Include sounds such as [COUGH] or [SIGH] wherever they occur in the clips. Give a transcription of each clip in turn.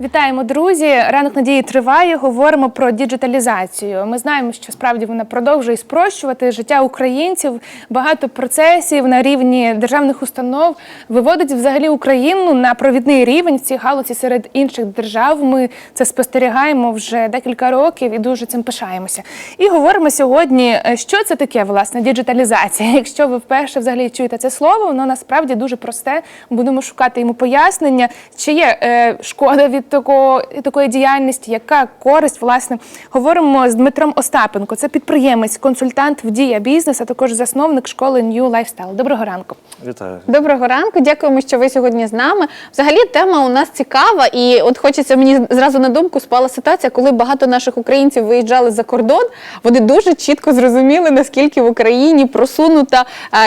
Вітаємо, друзі! Ранок надії триває. Говоримо про діджиталізацію. Ми знаємо, що справді вона продовжує спрощувати життя українців. Багато процесів на рівні державних установ виводить взагалі Україну на провідний рівень в цій галузі серед інших держав. Ми це спостерігаємо вже декілька років і дуже цим пишаємося. І говоримо сьогодні, е, що це таке власне діджиталізація. Якщо ви вперше взагалі чуєте це слово, воно насправді дуже просте. Будемо шукати йому пояснення, чи є е, шкода від такого такої діяльності, яка користь власне. Говоримо з Дмитром Остапенко. Це підприємець, консультант в дія бізнес, а також засновник школи New Lifestyle. Доброго ранку. Вітаю. Доброго ранку, дякуємо, що ви сьогодні з нами. Взагалі, тема у нас цікава, і от хочеться мені зразу на думку спала ситуація, коли багато наших українців виїжджали за кордон. Вони дуже чітко зрозуміли, наскільки в Україні просунута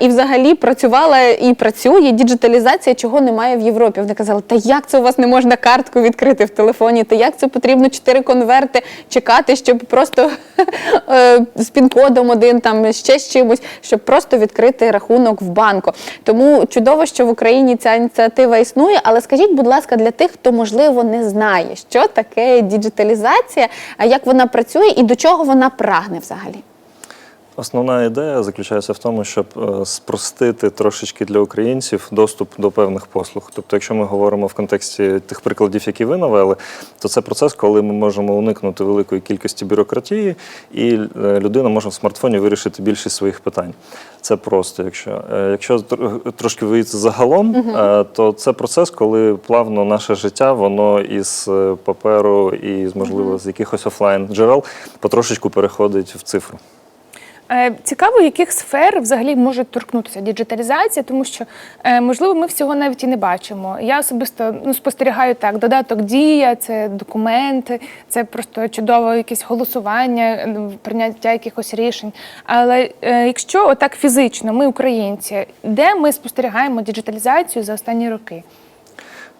і взагалі працювала і працює діджиталізація, чого немає в Європі. Вони казали, та як це у вас не можна картку відкрити в телефоні? Та як це потрібно чотири конверти чекати, щоб просто [LAUGHS] е, з пін-кодом один там ще з чимось, щоб просто відкрити рахунок в банку. Тому чудово, що в Україні ця ініціатива існує. Але скажіть, будь ласка, для тих, хто можливо не знає, що таке діджиталізація, а як вона працює і до чого вона прагне взагалі. Основна ідея заключається в тому, щоб е, спростити трошечки для українців доступ до певних послуг. Тобто, якщо ми говоримо в контексті тих прикладів, які ви навели, то це процес, коли ми можемо уникнути великої кількості бюрократії, і е, людина може в смартфоні вирішити більшість своїх питань. Це просто. Якщо Е, якщо тр- трошки виїти загалом, то це процес, коли плавно наше життя, воно із паперу і з можливо з якихось офлайн джерел потрошечку переходить в цифру. Е, Цікаво, яких сфер взагалі може торкнутися діджиталізація, тому що е, можливо ми всього навіть і не бачимо. Я особисто ну спостерігаю так: додаток дія, це документи, це просто чудове якесь голосування, ну, прийняття якихось рішень. Але е, якщо отак фізично, ми українці, де ми спостерігаємо діджиталізацію за останні роки?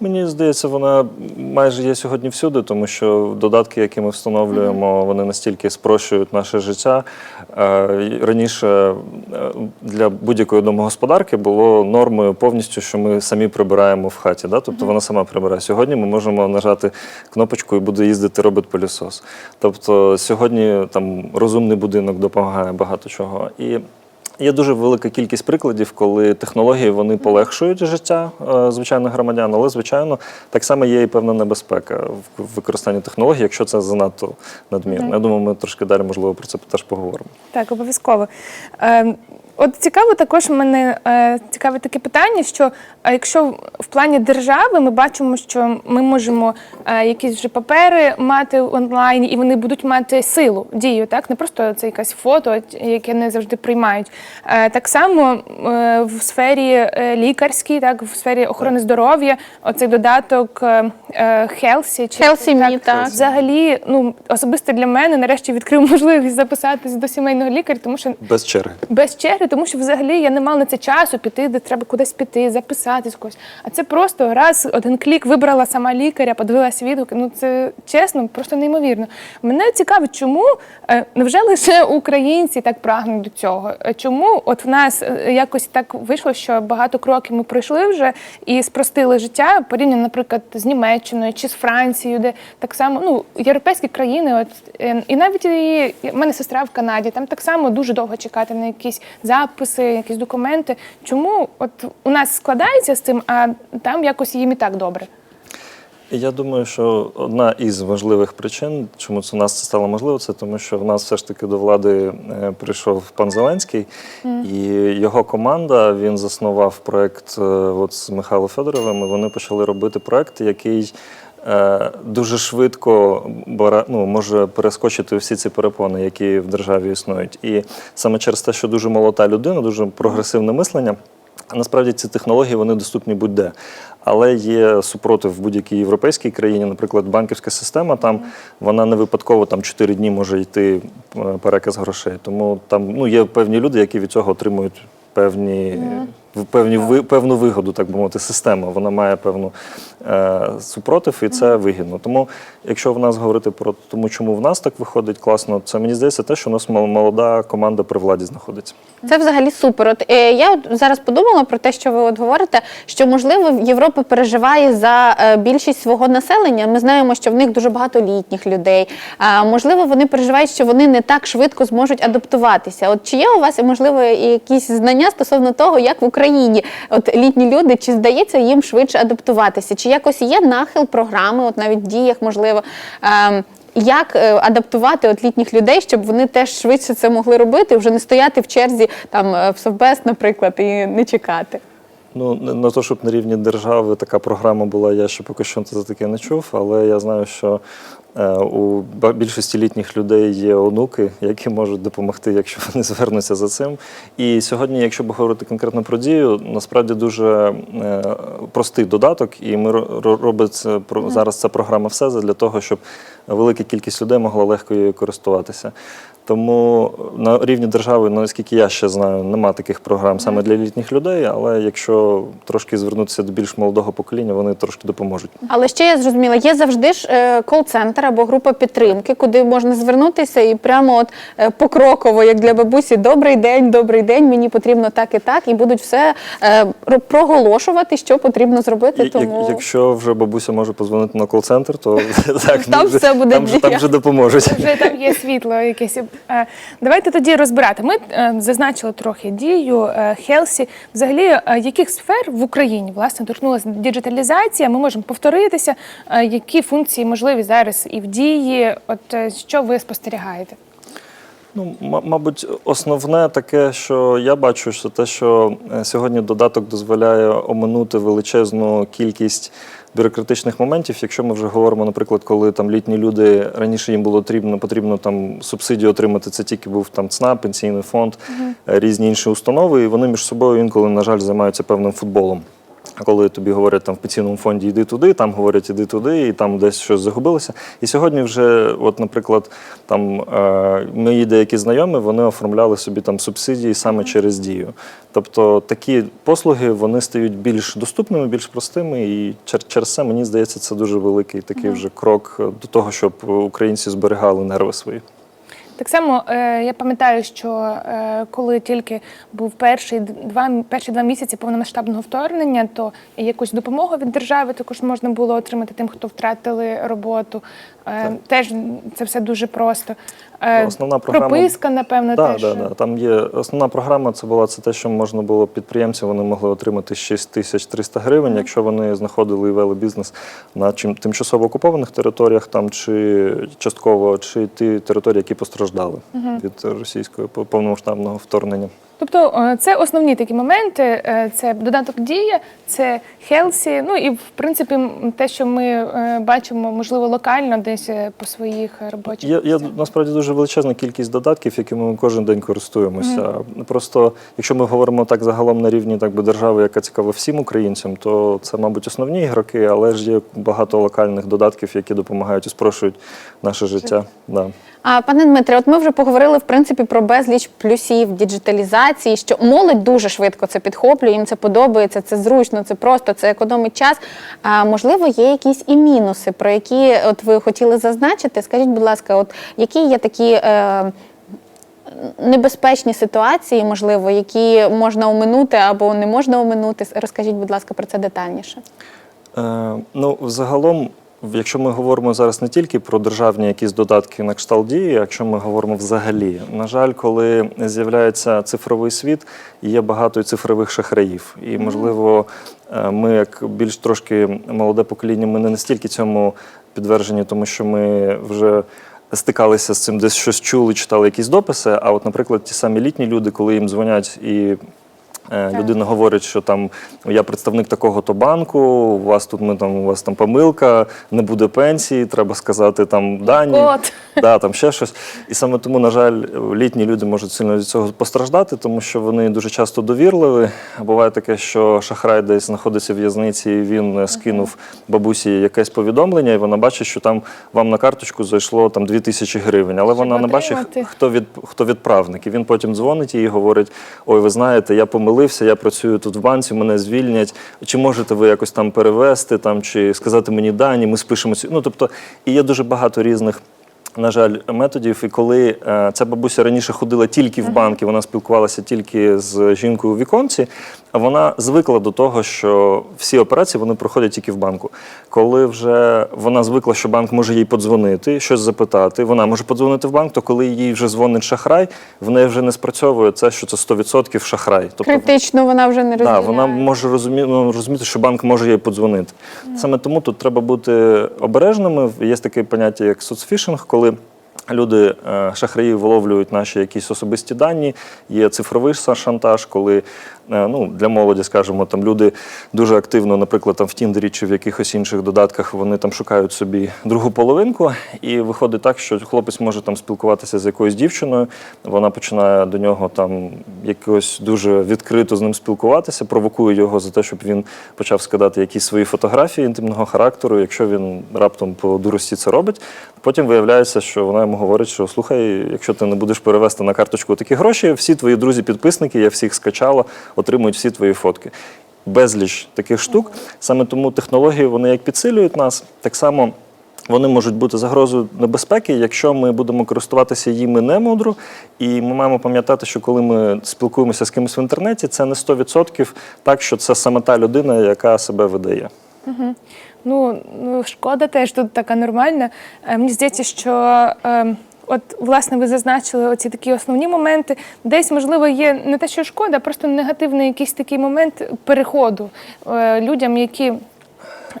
Мені здається, вона майже є сьогодні всюди, тому що додатки, які ми встановлюємо, вони настільки спрощують наше життя. Е, Раніше е, для будь-якої домогосподарки було нормою повністю, що ми самі прибираємо в хаті. Да? Тобто вона сама прибирає. Сьогодні ми можемо нажати кнопочку і буде їздити робот пилісос. Тобто сьогодні там розумний будинок допомагає багато чого. І Є дуже велика кількість прикладів, коли технології вони полегшують життя е, звичайних громадян, але звичайно так само є і певна небезпека в використанні технологій, якщо це занадто надмірно. Я думаю, ми трошки далі можливо про це теж поговоримо. Так, обов'язково. Е, от цікаво, також мене е, цікаве таке питання, що е, якщо в плані держави ми бачимо, що ми можемо е, якісь вже папери мати онлайн, і вони будуть мати силу, дію, так не просто це якесь фото, яке не завжди приймають. Е, так само е, в сфері е, лікарській, так в сфері охорони здоров'я, оцей додаток е, е, Healthy, чи Healthy Me, так. взагалі, ну особисто для мене нарешті відкрив [LAUGHS] можливість записатись до сімейного лікаря, тому що Без черги. без черги, тому що взагалі я не мала на це часу піти, де треба кудись піти, записатись когось. А це просто раз, один клік, вибрала сама лікаря, подивилась відгуки. Ну це чесно, просто неймовірно. Мене цікавить, чому е, невже лише українці так прагнуть до цього? Е, Чому от в нас е, якось так вийшло, що багато кроків ми пройшли вже і спростили життя порівняно, наприклад, з Німеччиною чи з Францією, де так само ну європейські країни, от і навіть і в мене сестра в Канаді, там так само дуже довго чекати на якісь записи, якісь документи. Чому от у нас складається з цим, а там якось їм і так добре? Я думаю, що одна із важливих причин, чому це у нас це стало можливо, це тому, що в нас все ж таки до влади е, прийшов пан Зеленський, і його команда він заснував проект е, от з Михайлом Федоровим. і Вони почали робити проект, який дуже швидко ну, може перескочити всі ці перепони, які в державі існують. І саме через те, що дуже молода людина, дуже прогресивне мислення. Насправді ці технології вони доступні будь-де. Але є супротив в будь-якій європейській країні, наприклад, банківська система, там вона не випадково там 4 дні може йти е, переказ грошей. Тому там ну, є певні люди, які від цього отримують певні в певні ви, певну вигоду, так би мовити, система. Вона має певну е, супротив, і це вигідно. Тому, якщо в нас говорити про тому, чому в нас так виходить класно, це мені здається те, що у нас молода команда при владі знаходиться. Це взагалі супер. От е, я от зараз подумала про те, що ви от говорите, що можливо Європа переживає за е, більшість свого населення. Ми знаємо, що в них дуже багато літніх людей. А можливо, вони переживають, що вони не так швидко зможуть адаптуватися. От чи є у вас можливо якісь знання стосовно того, як в Україні от літні люди, чи здається їм швидше адаптуватися? Чи якось є нахил програми, от навіть в діях, можливо. ем, як е, адаптувати от літніх людей, щоб вони теж швидше це могли робити, вже не стояти в черзі там е, в Совбез, наприклад, і не чекати. Ну, на те, щоб на рівні держави така програма була, я ще поки що за таке не чув, але я знаю, що у більшості літніх людей є онуки, які можуть допомогти, якщо вони [LAUGHS] звернуться за цим. І сьогодні, якщо б говорити конкретно про дію, насправді дуже е, простий додаток, і ми ро- ро- це про зараз. Ця програма все для того, щоб велика кількість людей могла легко її користуватися. Тому на рівні держави, ну, наскільки я ще знаю, нема таких програм саме для літніх людей, але якщо трошки звернутися до більш молодого покоління, вони трошки допоможуть. Але ще я зрозуміла, є завжди ж е, кол-центр або група підтримки, куди можна звернутися і прямо от е, покроково, як для бабусі, добрий день, добрий день, мені потрібно так і так, і будуть все е, проголошувати, що потрібно зробити. Тому Якщо вже бабуся може позвонити на кол-центр, то [LAUGHS] так Там все буде там, вже, там діяти. вже допоможуть. Вже там є світло якесь. Е, Давайте тоді розбирати. Ми е, зазначили трохи дію е, Хелсі. Взагалі, яких сфер в Україні власне торкнулася діджиталізація? Ми можемо повторитися, які функції можливі зараз і в дії. От що ви спостерігаєте? Ну, мабуть, основне таке, що я бачу, що те, що е, сьогодні додаток дозволяє оминути величезну кількість бюрократичних моментів. Якщо ми вже говоримо, наприклад, коли там літні люди раніше їм було потрібно, потрібно там субсидію отримати, це тільки був там ЦНАП, пенсійний фонд, е, різні інші установи, і вони між собою інколи, на жаль, займаються певним футболом. Коли тобі говорять там в пенсійному фонді йди туди, там говорять іди туди, і там десь щось загубилося. І сьогодні вже, от, наприклад, там е, мої деякі знайомі вони оформляли собі там субсидії саме через дію. Тобто такі послуги вони стають більш доступними, більш простими, і чер- через це мені здається, це дуже великий такий вже крок до того, щоб українці зберігали нерви свої. Так само е, я пам'ятаю, що е, коли тільки був перший два перші два місяці повномасштабного вторгнення, то якусь допомогу від держави також можна було отримати тим, хто втратили роботу. Е, теж це все дуже просто. Е, Основна програма- прописка, напевно, Да, теж. да, да. Там є основна програма. Це була це те, що можна було підприємці. Вони могли отримати 6300 гривень, якщо вони знаходили і вели бізнес на чим тимчасово окупованих територіях, там чи частково, чи ті території, які постраждали від російського повномасштабного вторгнення. Тобто е, це основні такі моменти. Е, Це додаток дія, це Хелсі. Ну і в принципі те, що ми е, бачимо, можливо, локально десь по своїх робочих. Є, є насправді дуже величезна кількість додатків, якими ми кожен день користуємося. Просто якщо ми говоримо так загалом на рівні так би держави, яка цікава всім українцям, то це, мабуть, основні ігроки, але ж є багато локальних додатків, які допомагають і спрощують наше життя. Да. А пане Дмитре, от ми вже поговорили в принципі про безліч плюсів діджиталізації, що молодь дуже швидко це підхоплює, їм це подобається, це зручно, це просто, це економить час. А можливо, є якісь і мінуси, про які от ви хотіли зазначити. Скажіть, будь ласка, от які є такі. Е, Небезпечні ситуації, можливо, які можна оминути або не можна оминути. Розкажіть, будь ласка, про це детальніше. Е, ну, взагалом, якщо ми говоримо зараз не тільки про державні якісь додатки на кшталт дії, якщо ми говоримо взагалі, на жаль, коли з'являється цифровий світ, є багато цифрових шахраїв. І, можливо, е, ми, як більш трошки молоде покоління, ми не настільки цьому підтверджені, тому що ми вже. Стикалися з цим, десь щось чули, читали якісь дописи. А от, наприклад, ті самі літні люди, коли їм дзвонять і Людина говорить, що там я представник такого-то банку, у вас тут ми там у вас там помилка, не буде пенсії, треба сказати там дані, да, там ще щось. І саме тому, на жаль, літні люди можуть сильно від цього постраждати, тому що вони дуже часто довірливі. Буває таке, що шахрай десь знаходиться в в'язниці, і він е, скинув бабусі якесь повідомлення, і вона бачить, що там вам на карточку зайшло там 2000 гривень, але вона не бачить, отримати. хто від хто відправник. І він потім дзвонить їй і говорить: Ой, ви знаєте, я помилився. Провалився, я працюю тут в банці, мене звільнять. Чи можете ви якось там перевести, там, чи сказати мені дані, ми спишемо ці. Ну, тобто, і є дуже багато різних. На жаль, методів, і коли е, ця бабуся раніше ходила тільки в банк, і вона спілкувалася тільки з жінкою у віконці, а вона звикла до того, що всі операції вони проходять тільки в банку. Коли вже вона звикла, що банк може їй подзвонити, щось запитати, вона може подзвонити в банк, то коли їй вже дзвонить шахрай, в неї вже не спрацьовує це, що це 100% шахрай. Тобто Критично вона вже не так, вона може розумі... ну, розуміти, що банк може їй подзвонити. Саме тому тут треба бути обережними. Є таке поняття, як соцфішинг, коли люди, е, шахраї, виловлюють наші якісь особисті дані. Є цифровий шантаж, коли ну, для молоді, скажімо, там люди дуже активно, наприклад, там в Тіндері чи в якихось інших додатках вони там шукають собі другу половинку, і виходить так, що хлопець може там спілкуватися з якоюсь дівчиною. Вона починає до нього там якось дуже відкрито з ним спілкуватися, провокує його за те, щоб він почав скидати якісь свої фотографії інтимного характеру. Якщо він раптом по дурості це робить, потім виявляється, що вона йому говорить, що слухай, якщо ти не будеш перевести на карточку такі гроші, всі твої друзі-підписники, я всіх скачала, отримують всі твої фотки. Безліч таких штук. Саме тому технології вони як підсилюють нас, так само. Вони можуть бути загрозою небезпеки, якщо ми будемо користуватися їми немудро. І ми маємо пам'ятати, що коли ми спілкуємося з кимось в інтернеті, це не 100% так, що це саме та людина, яка себе видає. Ну, ну шкода теж тут така нормальна. Е, Мені здається, що е, от власне ви зазначили оці такі основні моменти. Десь можливо є не те, що шкода, а просто негативний якийсь такий момент переходу е, людям, які.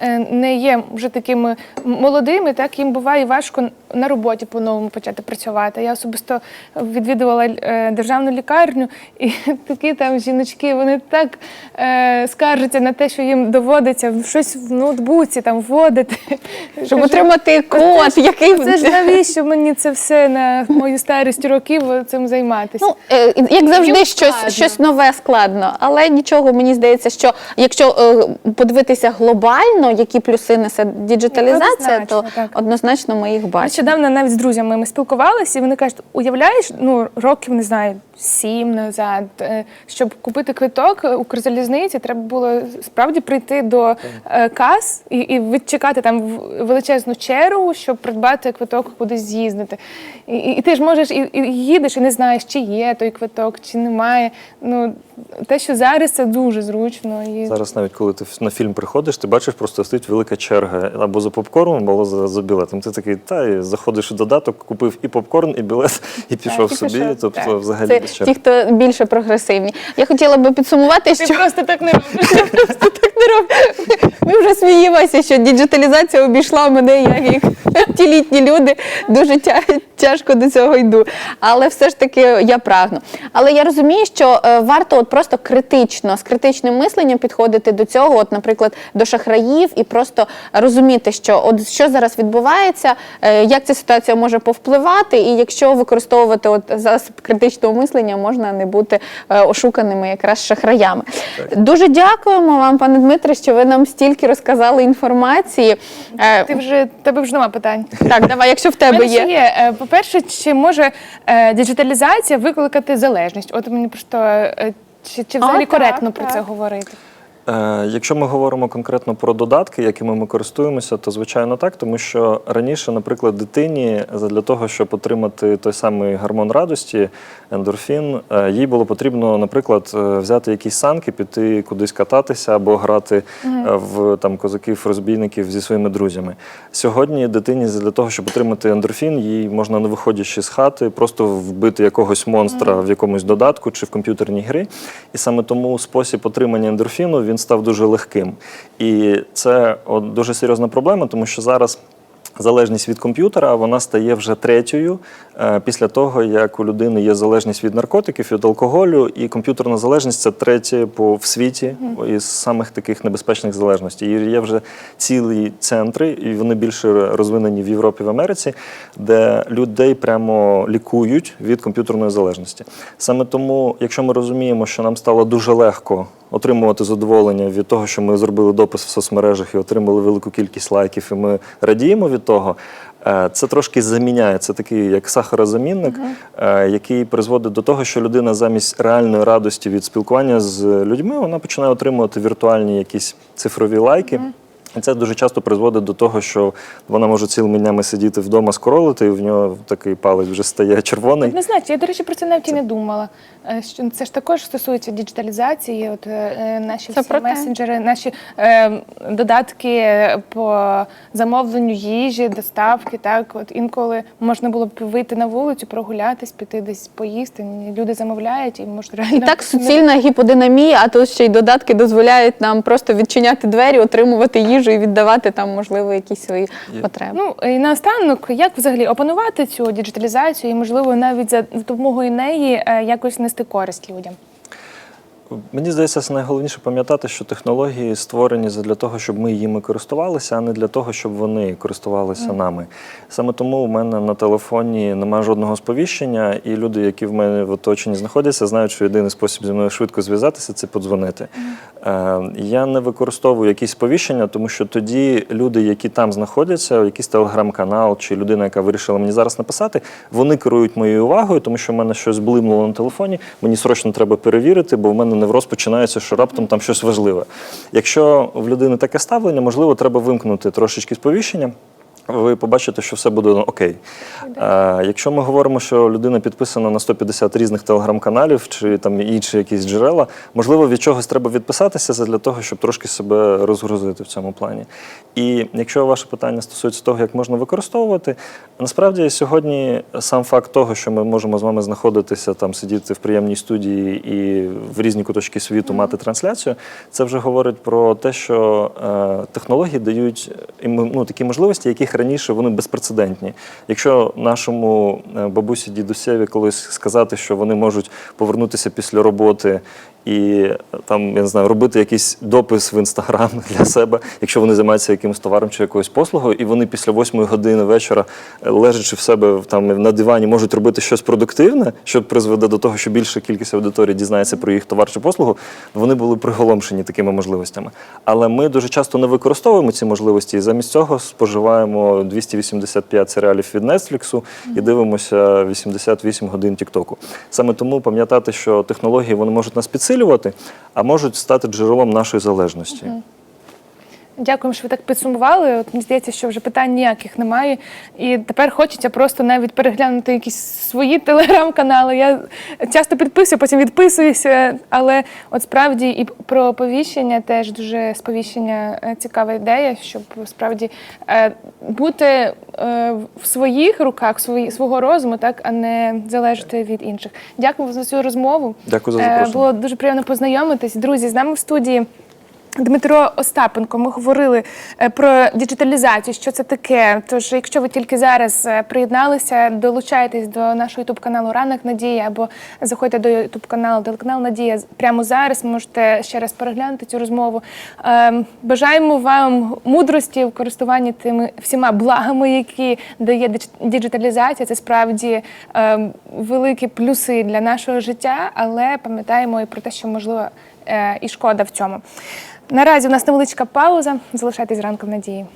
е, Не є вже такими молодими, так їм буває важко на роботі по-новому почати працювати. Я особисто відвідувала е, державну лікарню, і [LAUGHS] такі там жіночки, вони так е, скаржаться на те, що їм доводиться щось в ноутбуці там вводити. Щоб отримати код, який це ж навіщо мені це все на мою старість років цим займатися? Ну, е, як завжди, щось, щось нове складно. Але нічого, мені здається, що якщо е, подивитися глобально, які плюси несе діджиталізація, то так. однозначно ми їх бачимо. Нещодавно навіть з друзями ми спілкувалися, і вони кажуть, уявляєш, ну років не знаю, сім назад, е, щоб купити квиток Укрзалізниці, треба було справді прийти до е, кас і, і відчекати там величезну чергу, щоб придбати квиток кудись з'їздити. І, і, ти ж можеш і, і їдеш, і не знаєш, чи є той квиток, чи немає. Ну те, що зараз це дуже зручно і Зараз, навіть коли ти на фільм приходиш, ти бачиш, просто стоїть велика черга або за попкорном, або за, за білетом. Ти такий, та і заходиш у додаток, купив і попкорн, і білет, [LAUGHS] і пішов і собі. пішов, тобто, так. взагалі Це без ті, хто більше прогресивні. Я хотіла би підсумувати, ти що просто так не робиш. [LAUGHS] так не роблю. Ми вже сміємося, що діджиталізація обійшла мене, я як [LAUGHS] ті літні люди дуже тя- тяжко до цього йду. Але все ж таки я прагну. Але я розумію, що е, варто от просто критично, з критичним мисленням підходити до цього, от, наприклад, до шахраїв, і просто розуміти, що от що зараз відбувається, е, як ця ситуація може повпливати, і якщо використовувати от засіб критичного мислення, можна не бути е, ошуканими якраз шахраями. Дуже дякуємо вам, пане Дмитре, що ви нам стільки розказали інформації. Е, Ти вже тебе вже нема питань. Так, давай, якщо в тебе є. є. Е, По-перше, чи може діджиталізація викликати залежність? От мені просто чи, чи взагалі так, коректно про так. це говорити? Е, Якщо ми говоримо конкретно про додатки, якими ми користуємося, то звичайно так, тому що раніше, наприклад, дитині для того, щоб отримати той самий гормон радості, ендорфін, е, їй було потрібно, наприклад, е, взяти якісь санки, піти кудись кататися або грати в там козаків, розбійників зі своїми друзями. Сьогодні дитині для того, щоб отримати ендорфін, їй можна не виходячи з хати, просто вбити якогось монстра в якомусь додатку чи в комп'ютерній грі. І саме тому спосіб отримання ендорфіну він став дуже легким. І це от, дуже серйозна проблема, тому що зараз. Залежність від комп'ютера вона стає вже третьою після того, як у людини є залежність від наркотиків, від алкоголю, і комп'ютерна залежність це третє по в світі із самих таких небезпечних залежностей. І є вже цілі центри, і вони більше розвинені в Європі в Америці, де людей прямо лікують від комп'ютерної залежності. Саме тому, якщо ми розуміємо, що нам стало дуже легко отримувати задоволення від того, що ми зробили допис в соцмережах і отримали велику кількість лайків, і ми радіємо від того. Е, Це трошки заміняє, це такий як сахарозамінник, е, який призводить до того, що людина замість реальної радості від спілкування з людьми вона починає отримувати віртуальні якісь цифрові лайки. І це дуже часто призводить до того, що вона може цілими днями сидіти вдома скоролити, і в нього такий палець вже стає червоний. Однозначно, я, до речі, про це навіть і не думала. Е, що Це ж також стосується діджиталізації. От е, наші Це всі месенджери, наші е, додатки по замовленню їжі, доставки. Так, от інколи можна було б вийти на вулицю, прогулятись, піти десь поїсти. Люди замовляють і можуть реально І так суцільна гіподинамія, а тут ще й додатки дозволяють нам просто відчиняти двері, отримувати їжу і віддавати там, можливо, якісь свої Є. потреби. Ну і наостанок, як взагалі опанувати цю діджиталізацію і, можливо, навіть за допомогою неї е, якось нести користь людям. Мені здається, це найголовніше пам'ятати, що технології створені для того, щоб ми їми користувалися, а не для того, щоб вони користувалися нами. Саме тому у мене на телефоні немає жодного сповіщення, і люди, які в мене в оточенні знаходяться, знають, що єдиний спосіб зі мною швидко зв'язатися це подзвонити. Е, я не використовую якісь сповіщення, тому що тоді люди, які там знаходяться, якийсь телеграм-канал чи людина, яка вирішила мені зараз написати, вони керують моєю увагою, тому що в мене щось блимнуло на телефоні. Мені срочно треба перевірити, бо в мене невроз починається, що раптом там щось важливе. Якщо в людини таке ставлення, можливо, треба вимкнути трошечки сповіщення. Ви побачите, що все буде окей. А, якщо ми говоримо, що людина підписана на 150 різних телеграм-каналів чи там інші якісь джерела, можливо, від чогось треба відписатися для того, щоб трошки себе розгрузити в цьому плані. І якщо ваше питання стосується того, як можна використовувати, насправді сьогодні сам факт того, що ми можемо з вами знаходитися там, сидіти в приємній студії і в різні куточки світу мати трансляцію, це вже говорить про те, що е, технології дають ну, такі можливості, яких раніше вони безпрецедентні. Якщо нашому е, бабусі дідусеві колись сказати, що вони можуть повернутися після роботи і там я не знаю, робити якийсь допис в інстаграм [LAUGHS] для себе, якщо вони займаються якимось товаром чи якоюсь послугою, і вони після восьмої години вечора, е, лежачи в себе там на дивані, можуть робити щось продуктивне, що призведе до того, що більша кількість аудиторії дізнається про їх товар чи послугу, вони були приголомшені такими можливостями. Але ми дуже часто не використовуємо ці можливості, і замість цього споживаємо 285 серіалів від Netflix і дивимося 88 годин Тіктоку. Саме тому пам'ятати, що технології вони можуть нас підсилювати, а можуть стати джерелом нашої залежності. Дякуємо, що ви так підсумували. От мені здається, що вже питань ніяких немає. І тепер хочеться просто навіть переглянути якісь свої телеграм-канали. Я часто підписую, потім відписуюся. Але от справді і про оповіщення теж дуже сповіщення е, цікава ідея, щоб справді е, бути е, в своїх руках, свого розуму, так, а не залежати від інших. Дякую за цю розмову. Дякую за запрошення. Було дуже приємно познайомитись. Друзі, з нами в студії. Дмитро Остапенко, ми говорили е, про діджиталізацію, що це таке. Тож, якщо ви тільки зараз е, приєдналися, долучайтесь до нашого ютуб каналу Ранок Надії або заходьте до ютуб каналу Телеканал Надія прямо зараз. Можете ще раз переглянути цю розмову. Ем, Бажаємо вам мудрості в користуванні тими всіма благами, які дає діджиталізація. Це справді ем, великі плюси для нашого життя, але пам'ятаємо і про те, що можливо е, і шкода в цьому. Наразі у нас невеличка пауза. Залишайтесь ранком надії.